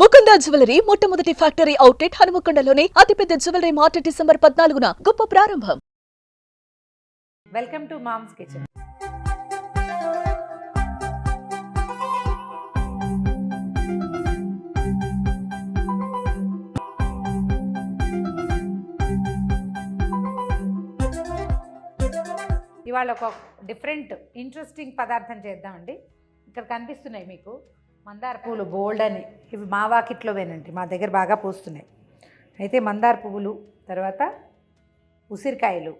Mukunda jewellery మొట్టమొదటి factory outlet హనుమకొండలోనే అతిపెద్ద జ్యువెలరీ మార్ట్ డిసెంబర్ పద్నాలుగున గొప్ప ప్రారంభం. Welcome to mom's kitchen. ఇవాళ ఒక డిఫరెంట్ ఇంట్రెస్టింగ్ పదార్థం చేద్దామండి. ఇక్కడ కనిపిస్తున్నాయి మీకు. మందార పూలు బోల్డ్ అని. ఇవి మా వాకిట్లోవేనండి మా దగ్గర బాగా పూస్తున్నాయి. అయితే మందార పువ్వులు తర్వాత ఉసిరికాయలు.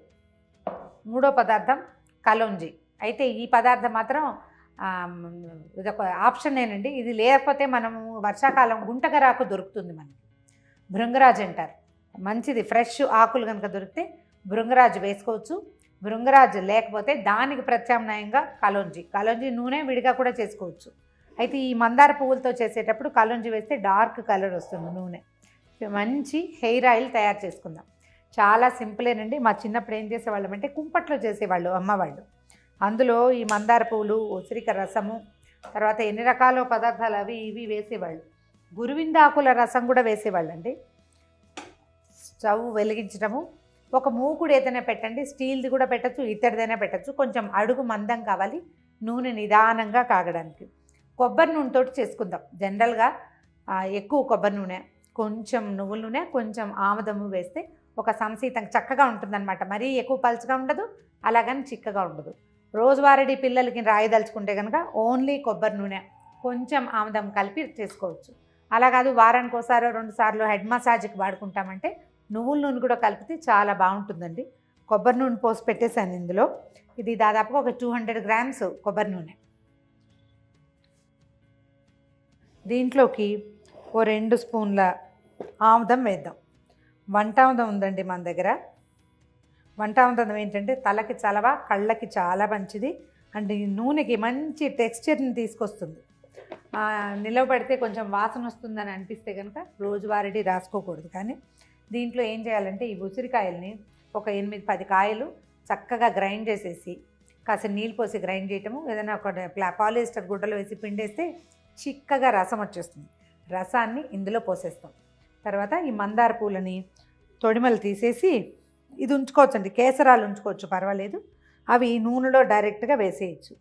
మూడో పదార్థం కలోంజి. అయితే ఈ పదార్థం మాత్రం ఆమ్, ఇదొక ఆప్షనేనండి ఇది లేకపోతే మనము వర్షాకాలం గుంటగరాకు దొరుకుతుంది మనకి. భృంగరాజు అంటారు. మంచిది ఫ్రెష్ ఆకులు కనుక దొరికితే భృంగరాజు వేసుకోవచ్చు. భృంగరాజు లేకపోతే దానికి ప్రత్యామ్నాయంగా కలోంజి. కలోంజి నూనె విడిగా కూడా చేసుకోవచ్చు. అయితే ఈ మందార పువ్వులతో చేసేటప్పుడు కలోంజి వేస్తే డార్క్ కలర్ వస్తుంది నూనె. మంచి హెయిర్ ఆయిల్ తయారు చేసుకుందాం. చాలా సింపులేనండి మా చిన్నప్పుడు ఏం చేసేవాళ్ళం అంటే కుంపట్లో చేసేవాళ్ళు అమ్మవాళ్ళు. అందులో ఈ మందార పువ్వులు ఉసిరిక రసము తర్వాత ఎన్ని రకాల పదార్థాలు అవి ఇవి వేసేవాళ్ళు. గురువిందాకుల రసం కూడా వేసేవాళ్ళండి. స్టవ్ వెలిగించడము ఒక మూకుడు ఏదైనా పెట్టండి. స్టీల్ది కూడా పెట్టచ్చు ఇత్తడిదైనా పెట్టచ్చు. కొంచెం అడుగు మందం కావాలి. నూనె నిదానంగా కాగడానికి. కొబ్బరి నూనెతో చేసుకుందాం. జనరల్గా ఎక్కువ కొబ్బరి నూనె కొంచెం నువ్వుల నూనె కొంచెం ఆముదము వేస్తే ఒక సంశీతం చక్కగా ఉంటుందన్నమాట. మరీ ఎక్కువ పలుచగా ఉండదు అలాగని చిక్కగా ఉండదు. రోజువారీ పిల్లలకి రాయదలుచుకుంటే కనుక ఓన్లీ కొబ్బరి నూనె కొంచెం ఆముదం కలిపి చేసుకోవచ్చు. అలా కాదు వారానికి ఒకసారి రెండు సార్లు హెడ్ మసాజ్కి వాడుకుంటామంటే నువ్వుల నూనె కూడా కలిపితే చాలా బాగుంటుందండి. కొబ్బరి నూనె పోసి పెట్టేశాను ఇందులో. ఇది దాదాపుగా ఒక టూ హండ్రెడ్ గ్రామ్స్ కొబ్బరి నూనె. దీంట్లోకి ఓ రెండు స్పూన్ల ఆముదం వేద్దాం. వంట ఆముదం ఉందండి మన దగ్గర. వంట ఆముదం ఏంటంటే తలకి చలవ కళ్ళకి చాలా మంచిది. అండ్ నూనెకి మంచి టెక్స్చర్ని తీసుకొస్తుంది. నిలవబడితే నిలవ కొంచెం వాసన వస్తుందని అనిపిస్తే కనుక రోజువారీ రాసుకోకూడదు. కానీ దీంట్లో ఏం చేయాలంటే ఈ ఉసిరికాయల్ని ఒక ఎనిమిది పది కాయలు చక్కగా గ్రైండ్ చేసేసి కాస్త నీళ్ళు పోసి గ్రైండ్ చేయటము ఏదైనా ఒక ప్లా పాలిస్టర్ గుడ్డలో వేసి పిండేస్తే చిక్కగా రసం వచ్చేస్తుంది. రసాన్ని ఇందులో పోసేస్తాం. తర్వాత ఈ మందార పూలని తొడిమలు తీసేసి ఇది ఉంచుకోవచ్చండి కేసరాలు ఉంచుకోవచ్చు పర్వాలేదు. అవి నూనెలో డైరెక్ట్గా వేసేయచ్చు.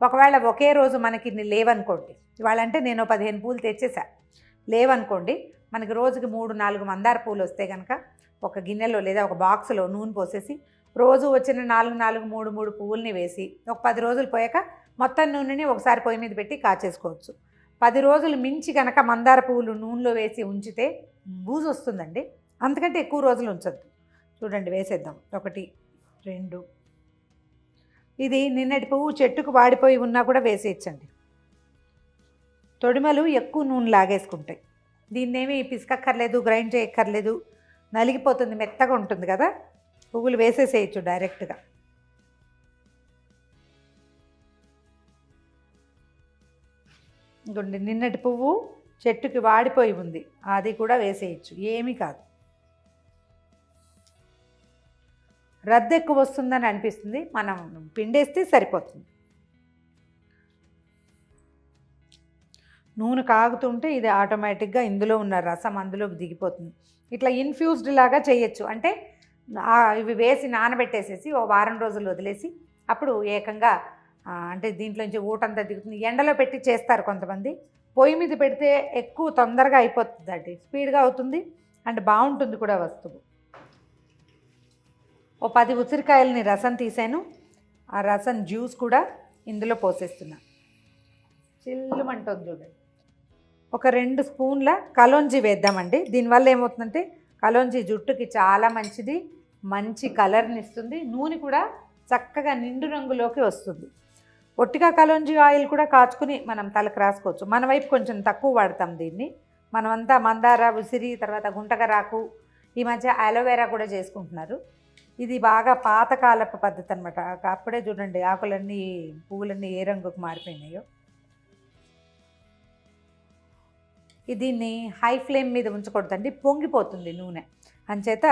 ఒకవేళ ఒకే రోజు మనకి లేవనుకోండి ఇవాళ అంటే నేను పదిహేను పూలు తెచ్చేసా. లేవనుకోండి మనకి రోజుకి మూడు నాలుగు మందార పూలు వస్తే కనుక ఒక గిన్నెలో లేదా ఒక బాక్స్లో నూనె పోసేసి రోజు వచ్చిన నాలుగు నాలుగు మూడు మూడు పువ్వుల్ని వేసి ఒక పది రోజులు పోయాక మొత్తం నూనెని ఒకసారి పొయ్యి మీద పెట్టి కాచేసుకోవచ్చు. పది రోజులు మించి కనుక మందార పువ్వులు నూనెలో వేసి ఉంచితే బూజు వస్తుందండి. అంతకంటే ఎక్కువ రోజులు ఉంచద్దు. చూడండి వేసేద్దాం. ఒకటి రెండు. ఇది నిన్నటి పువ్వు చెట్టుకు వాడిపోయి ఉన్నా కూడా వేసేయచ్చండి. తొడిమలు ఎక్కువ నూనె లాగేసుకుంటాయి. దీన్నేమి పిసకక్కర్లేదు గ్రైండ్ చేయక్కర్లేదు. నలిగిపోతుంది మెత్తగా ఉంటుంది కదా. పువ్వులు వేసేసేయచ్చు డైరెక్ట్గా. ఇంకోండి నిన్నటి పువ్వు చెట్టుకి వాడిపోయి ఉంది. అది కూడా వేసేయచ్చు. ఏమీ కాదు. రద్దు ఎక్కువ వస్తుందని అనిపిస్తుంది. మనం పిండేస్తే సరిపోతుంది. నూనె కాగుతుంటే ఇది ఆటోమేటిక్గా ఇందులో ఉన్న రసం అందులోకి దిగిపోతుంది. ఇట్లా ఇన్ఫ్యూజ్డ్ లాగా చేయొచ్చు. అంటే ఇవి వేసి నానబెట్టేసేసి ఓ వారం రోజులు వదిలేసి అప్పుడు ఏకంగా అంటే దీంట్లోంచి ఊటంతా దిగుతుంది. ఎండలో పెట్టి చేస్తారు కొంతమంది. పొయ్యి మీద పెడితే ఎక్కువ తొందరగా అయిపోతుంది అండి స్పీడ్గా అవుతుంది అండ్ బాగుంటుంది కూడా వస్తువు. ఓ పది ఉసిరికాయలని రసం తీసాను. ఆ రసం జ్యూస్ కూడా ఇందులో పోసేస్తున్నా. చిల్లుమంటుంది చూడండి. ఒక రెండు స్పూన్ల కలోంజి వేద్దామండి. దీనివల్ల ఏమవుతుందంటే కలోంజి జుట్టుకి చాలా మంచిది మంచి కలర్ని ఇస్తుంది. నూనె కూడా చక్కగా నిండు రంగులోకి వస్తుంది. ఒట్టిగా కలోంజి ఆయిల్ కూడా కాచుకుని మనం తలకు రాసుకోవచ్చు. మన వైపు కొంచెం తక్కువ వాడతాం దీన్ని. మనమంతా మందార ఉసిరి తర్వాత గుంటకరాకు ఈ మధ్య అలోవెరా కూడా చేసుకుంటున్నారు. ఇది బాగా పాతకాలపు పద్ధతి అనమాట అప్పుడే చూడండి ఆకులన్నీ పువ్వులన్నీ ఏ రంగుకు మారిపోయినాయో. దీన్ని హై ఫ్లేమ్ మీద ఉంచకూడదండి. పొంగిపోతుంది నూనె. అంచేత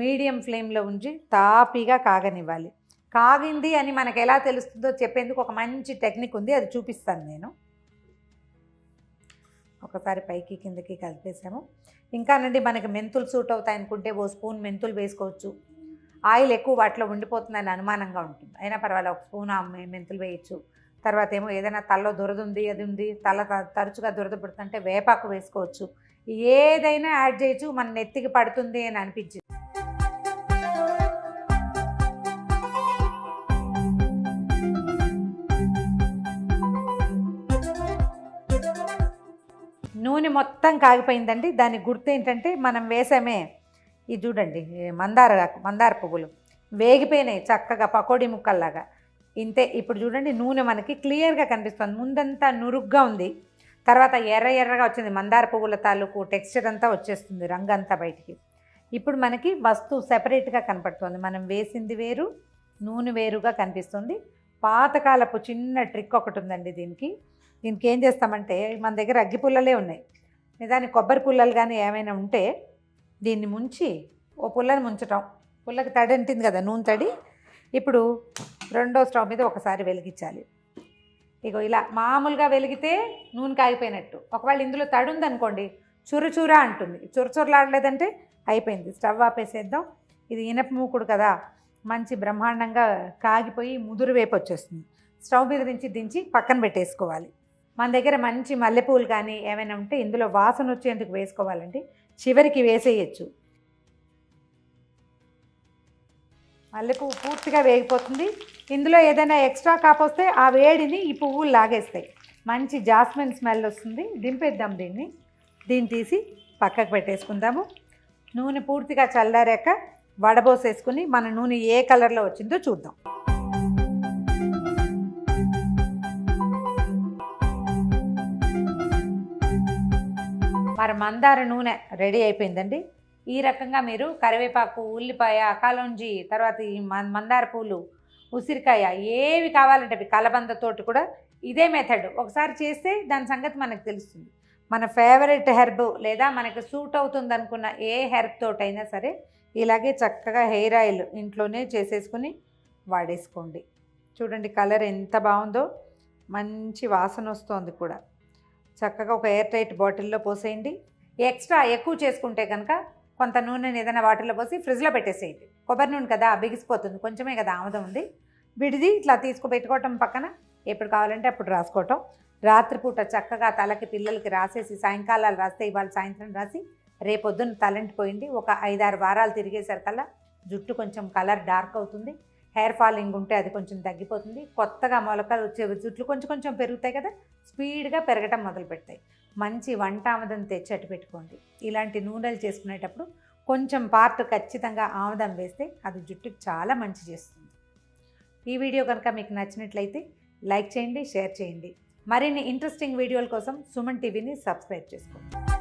మీడియం ఫ్లేమ్లో ఉంచి తాపీగా కాగనివ్వాలి. కాగింది అని మనకు ఎలా తెలుస్తుందో చెప్పేందుకు ఒక మంచి టెక్నిక్ ఉంది అది చూపిస్తాను నేను. ఒకసారి పైకి కిందకి కలిపేసాము ఇంకానండి మనకి మెంతులు సూట్ అవుతాయి అనుకుంటే ఓ స్పూన్ మెంతులు వేసుకోవచ్చు. ఆయిల్ ఎక్కువ వాటిలో ఉండిపోతుందని అనుమానంగా ఉంటుంది. అయినా పర్వాలేదు ఒక స్పూన్ మెంతులు వేయచ్చు. తర్వాత ఏమో ఏదైనా తలలో దురద ఉంది అది ఉంది తల త- తరచుగా దురద పడుతుంటే వేపాకు వేసుకోవచ్చు. ఏదైనా యాడ్ చేయొచ్చు మన నెత్తికి పడుతుంది అని అనిపించింది. నూనె మొత్తం కాగిపోయిందండి. దాని గుర్తు ఏంటంటే మనం వేసామే ఇది చూడండి మందార మందార పువ్వులు. వేగిపోయినాయి చక్కగా పకోడీ ముక్కల్లాగా. ఇంతే ఇప్పుడు చూడండి నూనె మనకి క్లియర్గా కనిపిస్తుంది. ముందంతా నురుగ్గా ఉంది. తర్వాత ఎర్ర ఎర్రగా వచ్చింది మందార పువ్వుల తాలూకు టెక్స్చర్ అంతా వచ్చేస్తుంది రంగు అంతా బయటికి. ఇప్పుడు మనకి వస్తువు సెపరేట్గా కనపడుతుంది. మనం వేసింది వేరు నూనె వేరుగా కనిపిస్తుంది. పాతకాలపు చిన్న ట్రిక్ ఒకటి ఉందండి దీనికి. దీనికి ఏం చేస్తామంటే మన దగ్గర అగ్గి పుల్లలే ఉన్నాయి. నిజానికి కొబ్బరి పుల్లలు కానీ ఏమైనా ఉంటే దీన్ని ముంచి ఓ పుల్లని ముంచటం. పుల్లకి తడి అంటుంది కదా నూనె తడి. ఇప్పుడు రెండో స్టవ్ మీద ఒకసారి వెలిగించాలి. ఇగో ఇలా మామూలుగా వెలిగితే నూనె కాగిపోయినట్టు. ఒకవేళ ఇందులో తడి ఉందనుకోండి చురుచురా అంటుంది. చురుచురలాడలేదంటే అయిపోయింది. స్టవ్ ఆపేసేద్దాం. ఇది ఇనప మూకుడు కదా మంచి బ్రహ్మాండంగా కాగిపోయి ముదురు వేపు వచ్చేస్తుంది స్టవ్ మీద నుంచి దించి పక్కన పెట్టేసుకోవాలి. మన దగ్గర మంచి మల్లెపూలు కానీ ఏమైనా ఉంటే ఇందులో వాసన వచ్చేందుకు వేసుకోవాలండి. చివరికి వేసేయచ్చు. మల్లెపువ్వు పూర్తిగా వేగిపోతుంది. ఇందులో ఏదైనా ఎక్స్ట్రా కాపోస్తే ఆ వేడిని ఈ పువ్వులు లాగేస్తాయి. మంచి జాస్మిన్ స్మెల్ వస్తుంది. దింపేద్దాం దీన్ని. దీన్ని తీసి పక్కకు పెట్టేసుకుందాము. నూనె పూర్తిగా చల్లారాక వడబోసేసుకుని మన నూనె ఏ కలర్లో వచ్చిందో చూద్దాం. మరి మందార నూనె రెడీ అయిపోయిందండి. ఈ రకంగా మీరు కరివేపాకు ఉల్లిపాయ అకాలోంజి తర్వాత ఈ మందార పూలు ఉసిరికాయ ఏవి కావాలంటే అవి కలబందతోటి కూడా ఇదే మెథడ్ ఒకసారి చేస్తే దాని సంగతి మనకు తెలుస్తుంది. మన ఫేవరెట్ హెర్బ్ లేదా మనకు సూట్ అవుతుంది అనుకున్న ఏ హెర్బ్ తోటైనా సరే ఇలాగే చక్కగా హెయిర్ ఆయిల్ ఇంట్లోనే చేసేసుకుని వాడేసుకోండి. చూడండి కలర్ ఎంత బాగుందో. మంచి వాసన వస్తుంది కూడా. చక్కగా ఒక ఎయిర్ టైట్ బాటిల్లో పోసేయండి. ఎక్స్ట్రా ఎక్కువ చేసుకుంటే కనుక కొంత నూనెని ఏదైనా వాటర్లో పోసి ఫ్రిడ్జ్లో పెట్టేసేయండి. కొబ్బరి నూనె కదా బిగిసిపోతుంది. కొంచెమే కదా ఆముదం ఉంది. విడిది ఇట్లా తీసుకుపెట్టుకోవటం పక్కన ఎప్పుడు కావాలంటే అప్పుడు రాసుకోవటం. రాత్రిపూట చక్కగా తలకి పిల్లలకి రాసేసి సాయంకాలాలు రాస్తే ఇవాళ సాయంత్రం రాసి రేపొద్దున తలంటిపోయింది. ఒక ఐదారు వారాలు తిరిగేసరికల్లా జుట్టు కొంచెం కలర్ డార్క్ అవుతుంది. హెయిర్ ఫాలింగ్ ఉంటే అది కొంచెం తగ్గిపోతుంది. కొత్తగా మొలకలు వచ్చే జుట్లు కొంచెం కొంచెం పెరుగుతాయి కదా స్పీడ్గా పెరగటం మొదలు పెడతాయి. మంచి వంట ఆముదం తెచ్చి అట్టు పెట్టుకోండి. ఇలాంటి నూనెలు చేసుకునేటప్పుడు కొంచెం పార్ట్ ఖచ్చితంగా ఆముదం వేస్తే అది జుట్టుకు చాలా మంచి చేస్తుంది. ఈ వీడియో కనుక మీకు నచ్చినట్లయితే లైక్ చేయండి షేర్ చేయండి. మరిన్ని ఇంట్రెస్టింగ్ వీడియోల కోసం సుమన్ టీవీని సబ్స్క్రైబ్ చేసుకోండి.